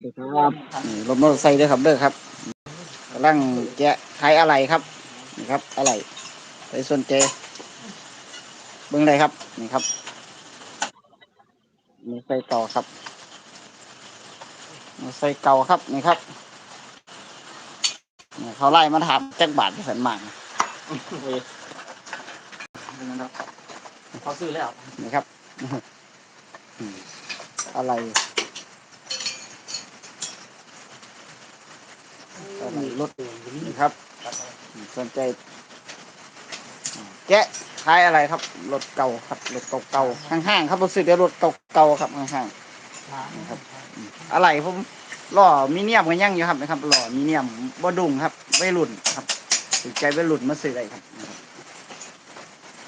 ครับนี่รถมอเตอร์ไซค์เด้อครับเด้อครับกำลังแกะขายอะไรครับ นี่ครับอะไรไปสนใจเบิ้งเลยครับ นี่ครับ มีไฟเก่าครับมีไฟเก่าครับนี่ครับนี่เขาไล่มาถามแจ็คบาทที่สันมากนะครับเขาซื้อแล้วนี่ครับอืมอะไร อะไรรถนี่ครับ สนใจ แกะขายอะไรครับ รถเก่าครับรถเก่าๆห้างๆครับรู้สึกได้รถเก่าๆครับห้างๆนะครับอืมอะไรผมล้อมีเนียมกันยังอยู่ครับนะครับล้อมีเนียมบ่ดุงครับวัยรุ่นครับถูกใจวัยรุ่นมาซื้ออะไรครับนะครับ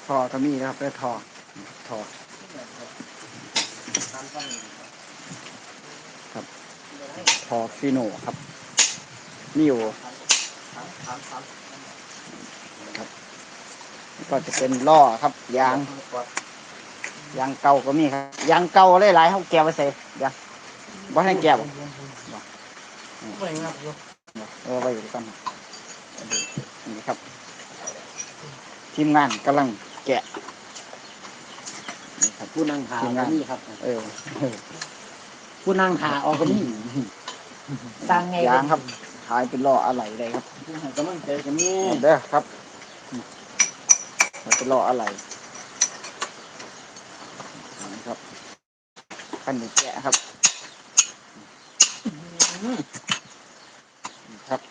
ทอก็มีนะครับได้ทอทอทอฟิโนครับ นี่อยู่ก็จะเป็นล้อครับยางยางเก่าก็มีครับยางเก่าหลายๆเขาแก้วไว้ใส่เดี๋ยวบ่ให้แก้วไม่งับอยู่เออไว้อยู่กันนี่ครับ ทีมงานกำลังแกะนี่ครับผู้นั่งหาก็มีครับ เออผู้นั่งหาออกก็มีสร้างไงยางครับ ขายเป็นล้ออะไรเลยครับผู้ให้กำลังใจก็มีเด้อครับมันเป็นล้ออะไรนะครับขั้นนี้แกะครับครับ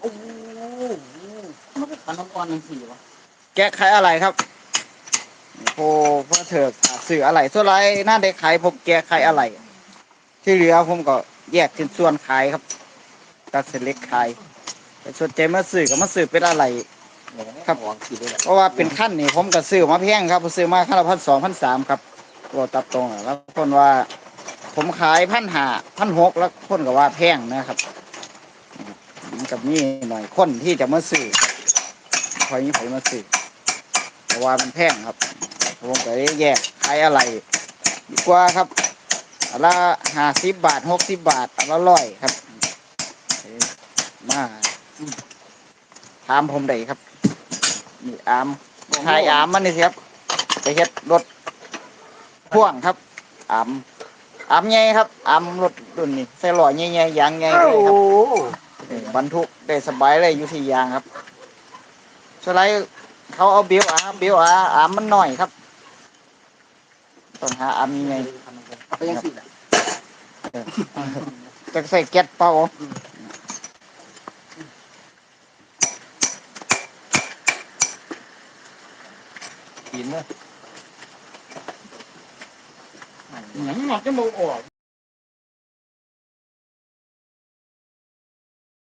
โอ้โหมันเป็นขันน้ำอ่อนหนึ่งสี่วะแกะขายอะไรครับโอ้พ่อเถิกสื่ออะไรส่วนไรหน้าเด็กขายผมแกะขายอะไร ที่เหลือผมก็แยกเป็นส่วนขายครับตัดเส้นเล็กขายแต่ส่วนใจมาสื่อก็มาสื่อเป็นอะไร ครับ เพราะว่าเป็นขั้นนี่ผมก็ซื้อมาแพงครับผมซื้อมาขั้นละพันสองพันสามครับก็ตับตรงแล้วคนว่า ผมขายพันห้าพันหกแล้วคนก็ว่าแพงนะครับกับนี่หน่อยคนที่จะมาซื้อคอยนี้ผมมาซื้อเพราะว่ามันแพงครับผมก็เลยแยกขายอะไรดีกว่าครับ ละห้าสิบบาทหกสิบบาทอันละร้อยครับ มาถามผมได้ครับ นี่อามชายอามมันนี่สิครับไปเฮ็ดรถพ่วงครับอามอามใหญ่ครับอามรถรุ่นนี้ใส่หล่อใหญ่ๆยางใหญ่เลยครับเออบรรทุกได้สบายเลยอยู่ที่ยางครับสไลด์เขาเอาเบลอาเบลอาอามมันหน่อยครับ ต้องหาอามใหญ่ก็ยังสี่แหละๆจะใส่แก๊สเป่ากินเลยหนังหมักจะมูออก